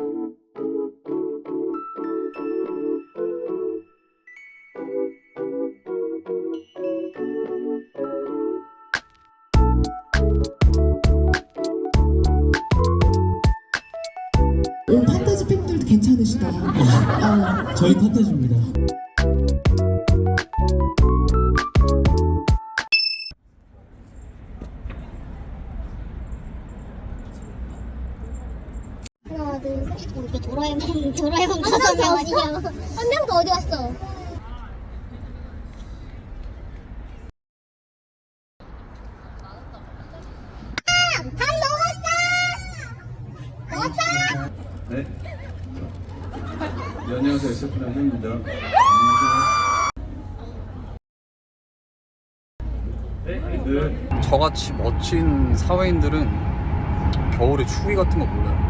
오 판타지 팬들도 괜찮으시다. 어, 저희 판타지입니다. 도라에몽, 도라에몽 다섯 명 아니냐? 한 명도 어디 갔어? 네. 네, 안녕하세요. 안녕하세요. 네. 저같이 멋진 사회인들은 겨울에 추위 같은 거 몰라요.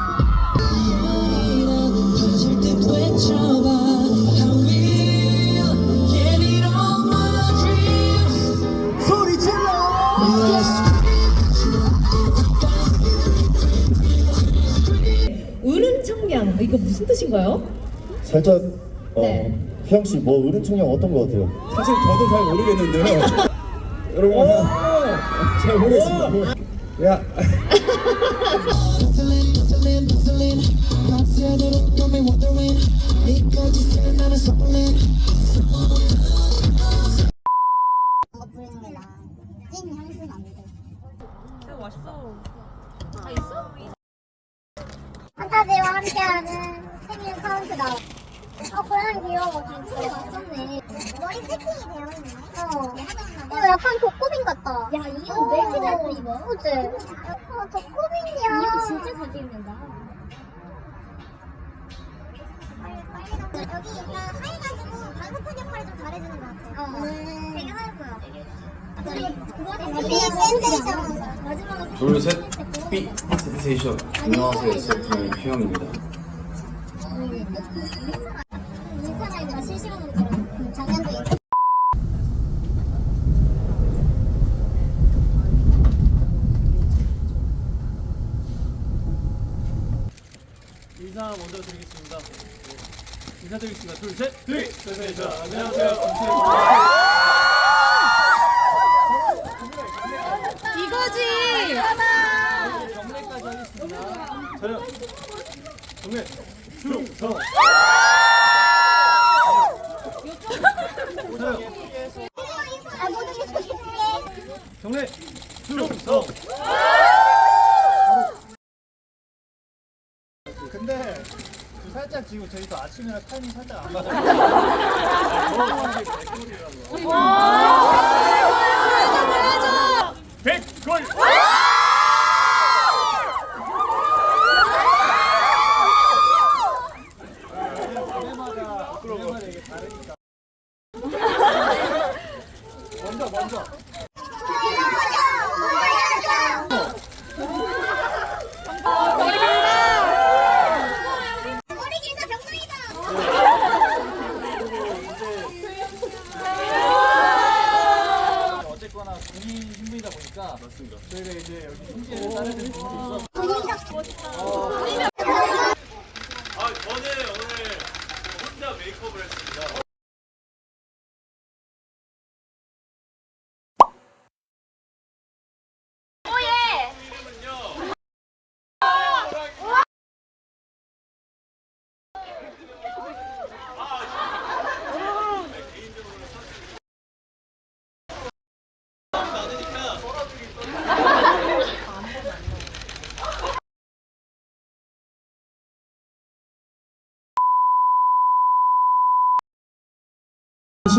이거 무슨 뜻인가요? 살짝 어, 네. 휘영 씨 뭐 어른 청량 어떤 거 같아요? 사실 저도 잘 모르겠는데요. 여러분, 잘 모르겠습니다. 야, 카운트다운. 어, 고양이 귀여워. 단추에 맞췄네. 머리 세팅이 되어 있네. 어. 이거 약간 독고빙 같다. 야, 이거 왜 이렇게 잘 입어? 그치? 어, 독고빙이야. 이거 진짜 잘 입는다. 빨리, 빨리 가. 여기 일단 하얘가지고 반사판 역할을 좀 잘해주는 것 같아. 어. 되게 하얗고요. 그리고 그거는 센세이션. 마지막은 둘, 셋. 삐. 세테이션. 안녕하세요. SF 휘영입니다. 실시간으로. 인사 먼저 드리겠습니다. 네. 인사드리겠습니다. 둘, 셋, 둘, 셋, 셋. 자, 안녕하세요. 이거지. 경례까지 하겠습니다. 촬영. 경례. 충성. 아, 경례. 충성. 근데 저 살짝 지금 저희도 아침이라 타이밍 살짝 안 맞아요. 백골. 노래마다 노래마다 이게 다르니까. 먼저 먼저. 머리 길다 병동이다. 어쨌거나 국민 신분이다 보니까 맞습니다. 저희가 이제 여기 힘께를 따르는 분들이 있어. 아, 저는 오늘 혼자 메이크업을 했습니다.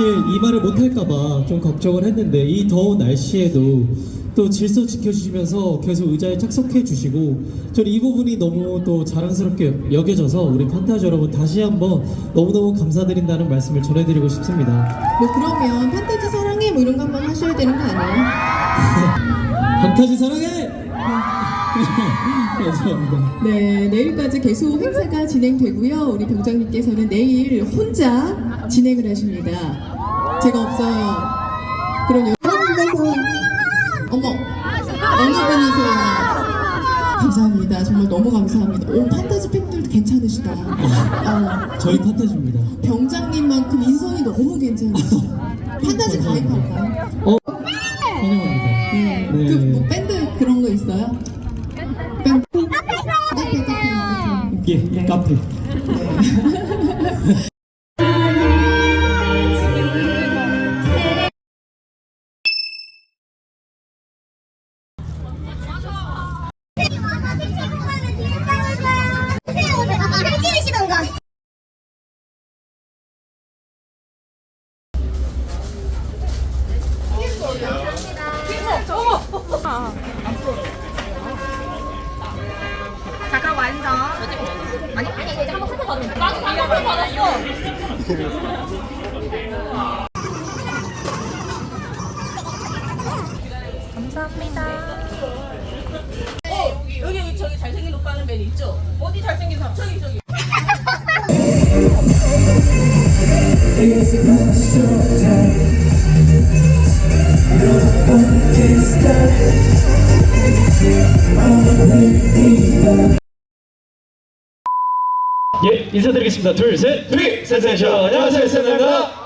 사실 이 말을 못 할까봐 좀 걱정을 했는데 이 더운 날씨에도 또 질서 지켜주시면서 계속 의자에 착석해 주시고 저는 이 부분이 너무 또 자랑스럽게 여겨져서 우리 판타지 여러분 다시 한번 너무너무 감사드린다는 말씀을 전해드리고 싶습니다. 뭐 그러면 판타지 사랑해 뭐 이런 거 한번 하셔야 되는 거 아니에요? 판타지 사랑해! 감사합니다. 네, 내일까지 계속 행사가 진행되고요. 우리 병장님께서는 내일 혼자 진행을 하십니다. 제가 없어요. 그럼 여... 어머, 어느 분이세요? 감사합니다. 정말 너무 감사합니다. 오, 판타지 팬들도 괜찮으시다. 어, 저희 탓하십니다. 병장님만큼 인성이 너무 괜찮으시다. 판타지 가입할까요? 어? 여기 여기 저기 잘생긴 오빠는 맨 있죠? 어디 잘생긴 사람? 저기 저기. 예, 인사드리겠습니다. 둘, 셋, 둘, 센세이션. 안녕하세요, 센세입니다.